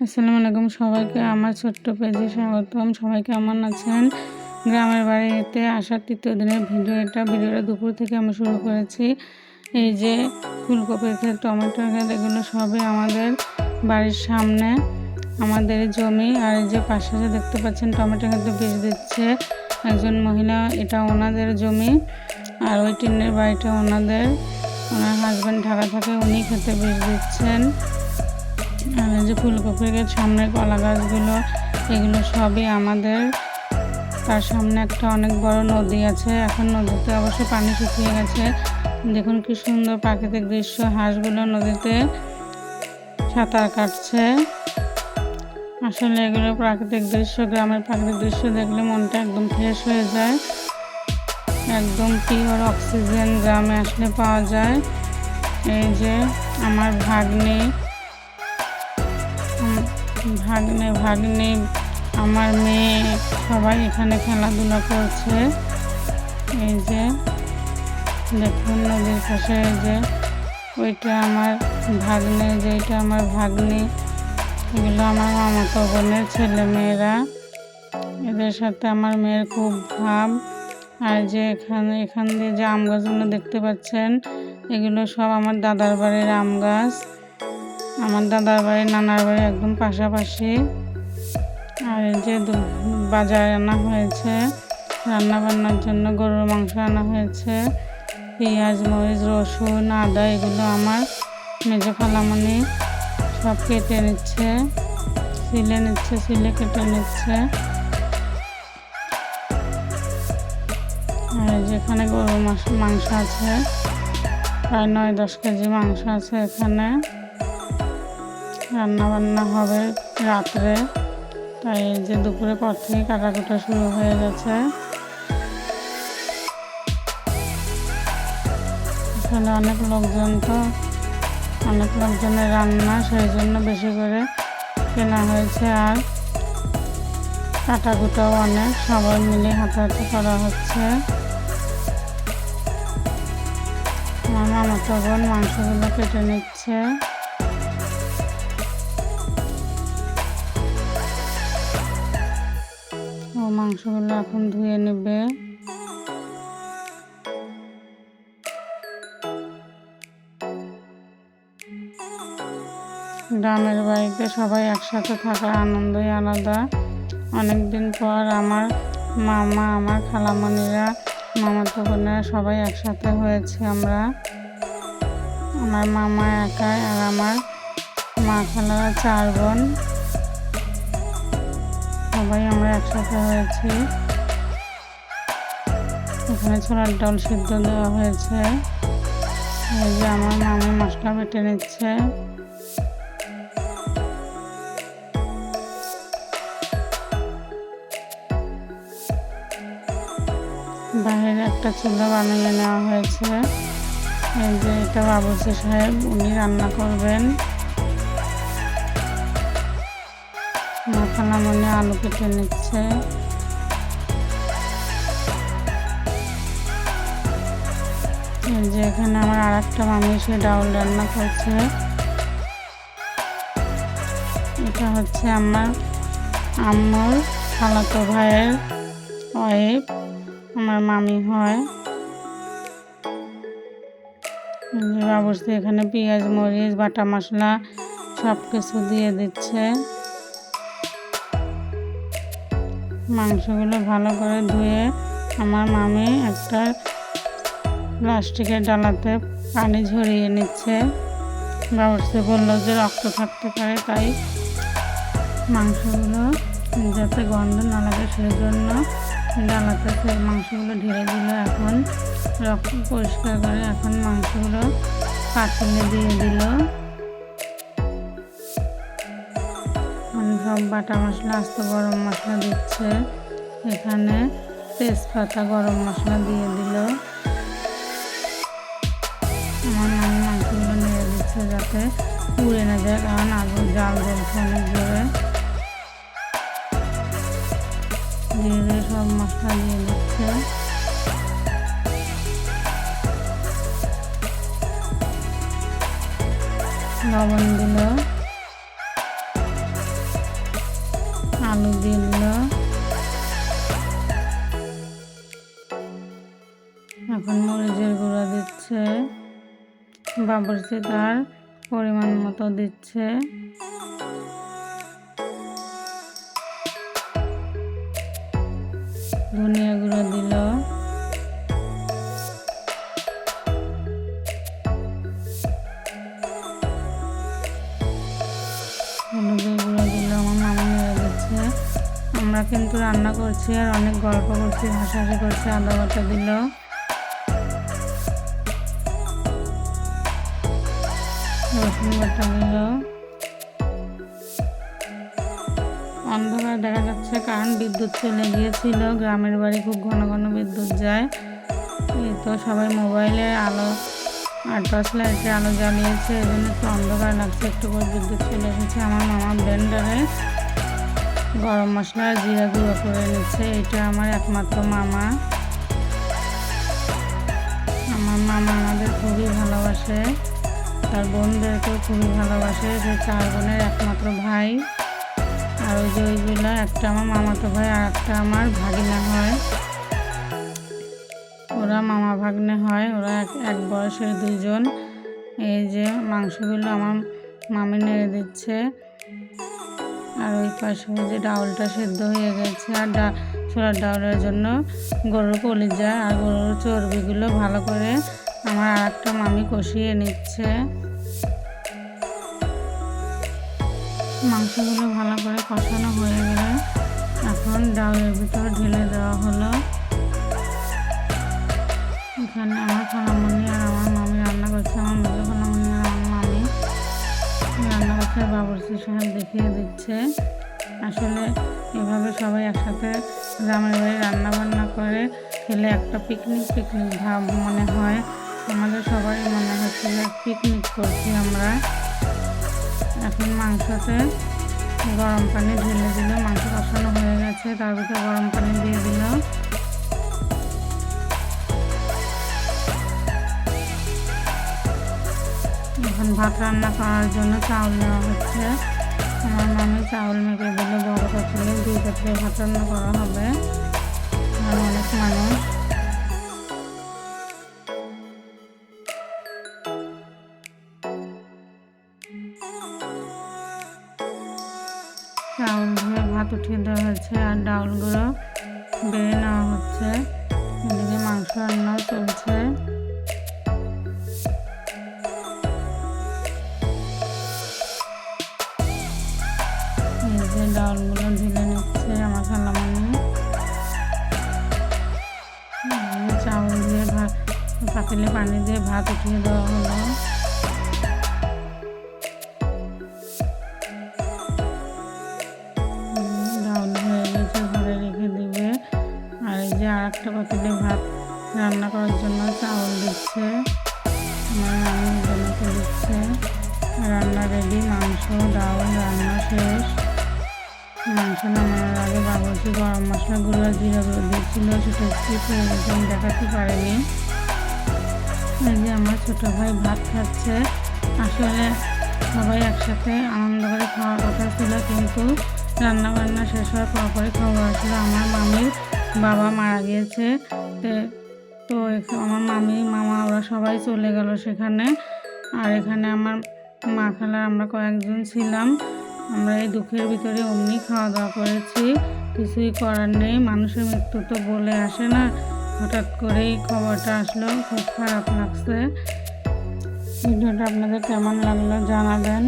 আসসালামু আলাইকুম সবাইকে, আমার ছোট্ট পেজে স্বাগতম। সবাই কেমন আছেন? গ্রামের বাড়িতে আসার তৃতীয় দিনের ভিডিও, এটা ভিডিওটা দুপুর থেকে আমি শুরু করেছি। এই যে ফুলকপির ক্ষেত টমেটোর ক্ষেত, এগুলো সবই আমাদের বাড়ির সামনে, আমাদের জমি। আর এই যে পাশে যে দেখতে পাচ্ছেন, টমেটো ক্ষেত্রে বীজ দিচ্ছে একজন মহিলা, এটা ওনাদের জমি। আর ওই টিনের বাড়িটা ওনাদের, ওনার হাজব্যান্ড ঢাকা থাকে উনি খেতে বীজ দিচ্ছেন। আর যে ফুলকপির গাছ সামনে কলা গাছগুলো, এগুলো সবই আমাদের। তার সামনে একটা অনেক বড় নদী আছে। এখন নদীতে অবশ্য পানি শুকিয়ে গেছে। দেখুন কি সুন্দর প্রাকৃতিক দৃশ্য। হাঁসগুলো নদীতে সাঁতার কাটছে। আসলে এগুলো প্রাকৃতিক দৃশ্য, গ্রামের প্রাকৃতিক দৃশ্য দেখলে মনটা একদম ফ্রেশ হয়ে যায়। একদম পিওর অক্সিজেন গ্রামে আসলে পাওয়া যায়। এই যে আমার ভাগ্নি ভাগ্নে ভাগ্নি, আমার মেয়ে সবাই এখানে খেলাধুলা করছে। এই যে, দেখুন নদীর পাশে, এই যে, ওইটা আমার ভাগ্নে যেটা আমার ভাগ্নি। এগুলো আমার মামাতো বোনের ছেলে মেয়েরা এদের সাথে আমার মেয়ের খুব ভাব। আর যে এখানে, এখান দিয়ে যে আম গাছগুলো দেখতে পাচ্ছেন, এগুলো সব আমার দাদার বাড়ির আম গাছ। আমার দাদার বাড়ি, নানার বাড়ি একদম পাশাপাশি। আর এই যে বাজারে আনা হয়েছে রান্না বান্নার জন্য গরুর মাংস আনা হয়েছে, পেঁয়াজ, মরিচ, রসুন, আদা, এগুলো আমার মেজো খালামণি সব কেটে নিচ্ছে, সিলে নিচ্ছে, সিলে কেটে নিচ্ছে। আর যেখানে গরুর মাংস আছে, প্রায় নয় দশ কেজি মাংস আছে এখানে। রান্না বান্না হবে রাত্রে। তাই যে দুপুরে পর থেকে কাটাকুটা শুরু হয়ে গেছে। এখানে অনেক লোকজন তো, অনেক লোকজনের রান্না, সেই জন্য বেশি করে কেনা হয়েছে আর কাটাকুটাও অনেক, সবাই মিলে হাতে হাতে করা হচ্ছে। আমার মামাতো বোন মাংসগুলো কেটে নিচ্ছে। মাংসগুলো এখন ধুয়ে নেবে। গ্রামের বাড়িতে সবাই একসাথে থাকার আনন্দই আলাদা। অনেক দিন পর আমার মামা, আমার খালামণিরা, মামাতো বোনেরা সবাই একসাথে হয়েছে আমরা। আমার মামা একাই আর আমার মা খালারা চার বোন। সবাই আমরা একসাথে হয়েছি। এখানে ছোলার ডাল সিদ্ধ দেওয়া হয়েছে। এই যে আমার মামি মশলা বেটে নিচ্ছে। বাইরে একটা চুলা বানিয়ে নেওয়া হয়েছে। এই যে এটা বাবুসি সাহেব, উনি রান্না করবেন। মাখানা মনে আলু কেটে নিচ্ছে। যে এখানে আমার আর একটা মামি সে ডাউল রান্না করছে। এটা হচ্ছে আমার আম্মুর খালাতো ভাইয়ের ওয়াইফ আমার মামি হয়। বাবুর্চি এখানে পেঁয়াজ, মরিচ, বাটা মশলা সব কিছু দিয়ে দিচ্ছে। মাংসগুলো ভালো করে ধুয়ে আমার মামি একটা প্লাস্টিকের ডালাতে পানি ঝরিয়ে নিচ্ছে। বাবুর্চি বলল যে রক্ত থাকতে পারে, তাই মাংসগুলো যাতে গন্ধ না লাগে সেই জন্য ডালাতে সেই মাংসগুলো ঢেলে দিল। এখন রক্ত পরিষ্কার করে এখন মাংসগুলো পাতিলে দিয়ে দিল। সব বাটা মশলা, আস্ত গরম মশলা দিচ্ছে। এখানে তেজপাতা গরম মশলা দিয়ে দিল। আমার মামি মাংসগুলো নেড়ে দিচ্ছে যাতে পুড়ে না যায়, কারণ আগুন জাল জ্বলছে অনেক জোরে দিয়ে। দিয়ে সব মশলা দিয়ে দিচ্ছে। লবণ দিল। বাবরচি তার পরিমাণ মতো দিচ্ছে। ধনিয়া গুঁড়ো দিল। গুঁড়ো আমরা কিন্তু রান্না করছি আর অনেক গল্প করছি, হাসাহাসি করছি আদা বাটা দিল। অন্ধকার দেখা যাচ্ছে, কারণ বিদ্যুৎ চলে গিয়েছিল। গ্রামের বাড়ি খুব ঘন ঘন বিদ্যুৎ যায়। এই তো সবাই মোবাইলে আলো আর টর্চ লাইটে আলো জ্বালিয়েছে, এই জন্য একটু অন্ধকার লাগছে, একটু করে বিদ্যুৎ চলে এসেছে। আমার মামা ব্লেন্ডারে গরম মশলা আর জিরা গুঁড়ো করে নিচ্ছে এটা আমার একমাত্র মামা। আমার মামা আমাদের খুবই ভালোবাসে। তার বোনদেরকেও খুবই ভালোবাসে সে চার বোনের একমাত্র ভাই। আর ওই যে ওইগুলো একটা আমার মামাতো ভাই আর একটা আমার ভাগিনা হয়। ওরা মামা ভাগ্নে হয়, ওরা এক এক বয়সের দুজন এই যে মাংসগুলো আমার মামি নেড়ে দিচ্ছে। আর ওই পাশে যে ডাউলটা সেদ্ধ হয়ে গেছে। আর ডা, ছোলার ডাউলের জন্য গরুর কলিজা আর গরুর চর্বিগুলো ভালো করে আমার আর একটা মামি কষিয়ে নিচ্ছে। মাংসগুলো ভালো করে কষানো হয়ে গেলে এখন ডাউলের ভিতর ঢেলে দেওয়া হলো। এখানে আমার খালামণি আর আমার মামি রান্না করছে। আমার মেজো খালামণি আর আমার মামি রান্না করছে। বাবরচি সাহেব দেখিয়ে দিচ্ছে। আসলে এভাবে সবাই একসাথে গ্রামের বাড়ি রান্না বান্না করে, খেলে একটা পিকনিক পিকনিক ভাব মনে হয়। আমাদের সবাই মনে হচ্ছে যে পিকনিক করছি আমরা। এখন মাংসতে গরম পানি ঢেলে দিল, মাংস কষানো হয়ে গেছে, তার ভিতরে গরম পানি দিয়ে দিল। এখন ভাত রান্না করার জন্য চাউল নেওয়া হচ্ছে। আমার মামি চাউল মেপে দিলে, বড় পাত্রে দুই পাত্রে ভাত রান্না করা হবে। আর অনেক মানুষ। বেড়ে নেওয়া হচ্ছে। এদিকে মাংস রান্নাও চলছে। যে ঢেলে নিচ্ছে আমার খালামানি চাউল দিয়ে ভাত পাতিলে পানি দিয়ে ভাত উঠিয়ে দেওয়া হলো। মাংস রান্না শেষ। মাংস নামানোর আগে বাবরচি গরম মশলাগুলো গুঁড়ো দিয়েছিল সেটা গেছে আমি দেখাতে পারিনি। এই যে আমার ছোটো ভাই ভাত খাচ্ছে। আসলে সবাই একসাথে আনন্দ করে খাওয়ার কথা ছিল, কিন্তু রান্না বান্না শেষ হওয়ার পর পরে খবর আসলো, আমার মামির বাবা মারা গিয়েছে। তো আমার মামি, মামা, ওরা সবাই চলে গেল সেখানে। আর এখানে আমার মা আমরা কয়েকজন ছিলাম। আমরা এই দুঃখের ভিতরে অমনি খাওয়া দাওয়া করেছি। কিছুই করার নেই, মানুষের মৃত্যু তো বলে আসে না। হঠাৎ করেই খবরটা আসলো, খুব খারাপ লাগছে। ভিডিওটা আপনাদের কেমন লাগল জানাবেন।